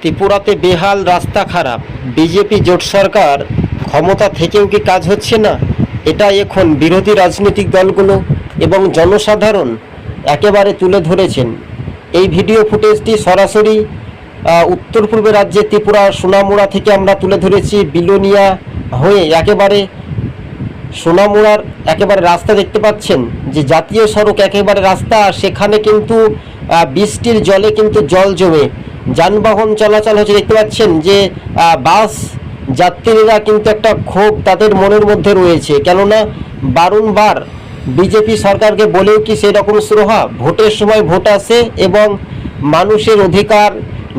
ত্রিপুরাতে বেহাল রাস্তা খারাপ। বিজেপি জোট সরকার ক্ষমতা থেকেও কি কাজ হচ্ছে না? এটা এখন বিরোধী রাজনৈতিক দলগুলো এবং জনসাধারণ একেবারে তুলে ধরেছেন। এই ভিডিও ফুটেজটি সরাসরি উত্তর পূর্ব রাজ্যে ত্রিপুরা সোনামুড়া থেকে আমরা তুলে ধরেছি। বিলোনিয়া হয়ে একেবারে সোনামুড়ার একেবারে রাস্তা দেখতে পাচ্ছেন যে জাতীয় সড়ক একেবারে রাস্তা, সেখানে কিন্তু বৃষ্টির জলে কিন্তু জল জমে। যানবাহন চলাচল হচ্ছে দেখতে পাচ্ছেন যে বাস যাত্রীরা কিন্তু একটা ক্ষোভ তাদের মনের মধ্যে রয়েছে। কেননা বারংবার বিজেপি সরকারকে বলেও কি সেই রকম সুরহা? ভোটের সময় ভোট আসে এবং মানুষের অধিকার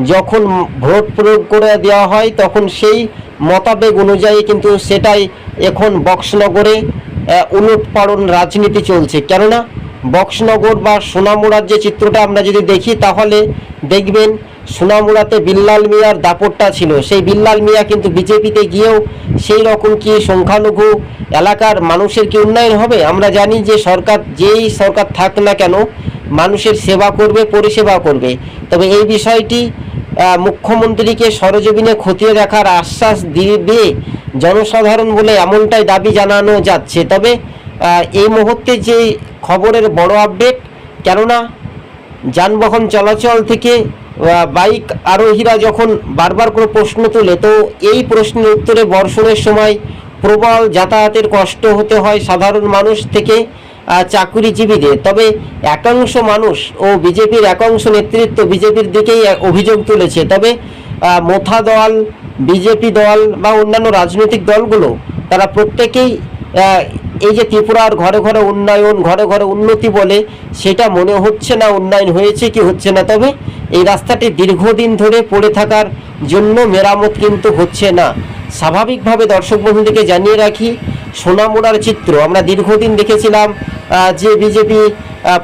যখন ভোট প্রয়োগ করে দেওয়া হয় তখন সেই মতাবেগ অনুযায়ী কিন্তু সেটাই এখন বক্সনগরে আহ, রাজনীতি চলছে। কেননা বক্সনগর বা সোনামুড়ার যে চিত্রটা আমরা যদি দেখি তাহলে দেখবেন সোনামুড়াতে বিল্লাল মিয়ার দাপটটা ছিল। সেই বিল্লাল মিয়া কিন্তু বিজেপিতে গিয়েও সেই রকম কি সংখ্যালঘু এলাকার মানুষের কি উন্নয়ন হবে? আমরা জানি যে সরকার, যেই সরকার থাক না কেন, মানুষের সেবা করবে, পরিষেবা করবে। তবে এই বিষয়টি মুখ্যমন্ত্রীকে সরজমিনে খতিয়ে দেখার আশ্বাস দিয়ে জনসাধারণ বলে এমনটাই দাবি জানানো যাচ্ছে। তবে এই মুহূর্তে যে খবরের বড় আপডেট কেননা যানবাহন চলাচল থেকে বাইক আরোহীরা যখন বারবার কোনো প্রশ্ন তোলে, তো এই প্রশ্নের উত্তরে বর্ষণের সময় প্রবল যাতায়াতের কষ্ট হতে হয় সাধারণ মানুষ থেকে চাকুরিজীবীদের। তবে একাংশ মানুষ ও বিজেপির একাংশ নেতৃত্ব বিজেপির দিকেই অভিযোগ তুলেছে। তবে মোথা দল, বিজেপি দল বা অন্যান্য রাজনৈতিক দলগুলো, তারা প্রত্যেকেই এই যে ত্রিপুরার ঘরে ঘরে উন্নয়ন, ঘরে ঘরে উন্নতি বলে, সেটা মনে হচ্ছে না, উন্নয়ন হয়েছে কি হচ্ছে না। তবে এই রাস্তাটি দীর্ঘদিন ধরে পড়ে থাকার জন্য মেরামত কিন্তু হচ্ছে না। স্বাভাবিকভাবে দর্শক বন্ধুদেরকে জানিয়ে রাখি, সোনামোড়ার চিত্র। আমরা দীর্ঘদিন দেখেছিলাম যে বিজেপি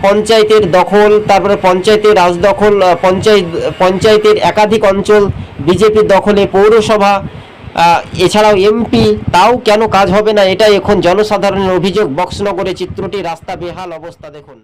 পঞ্চায়েতের দখল, তারপরে পঞ্চায়েতের রাজদখল পঞ্চায়েত, পঞ্চায়েতের একাধিক অঞ্চল বিজেপির দখলে পৌরসভা এছাড়াও এমপি, তাও কেন কাজ হবে না, এটাই এখন জনসাধারণের অভিযোগ। বক্সনগরে চিত্রটি রাস্তা বেহাল অবস্থা, দেখুন।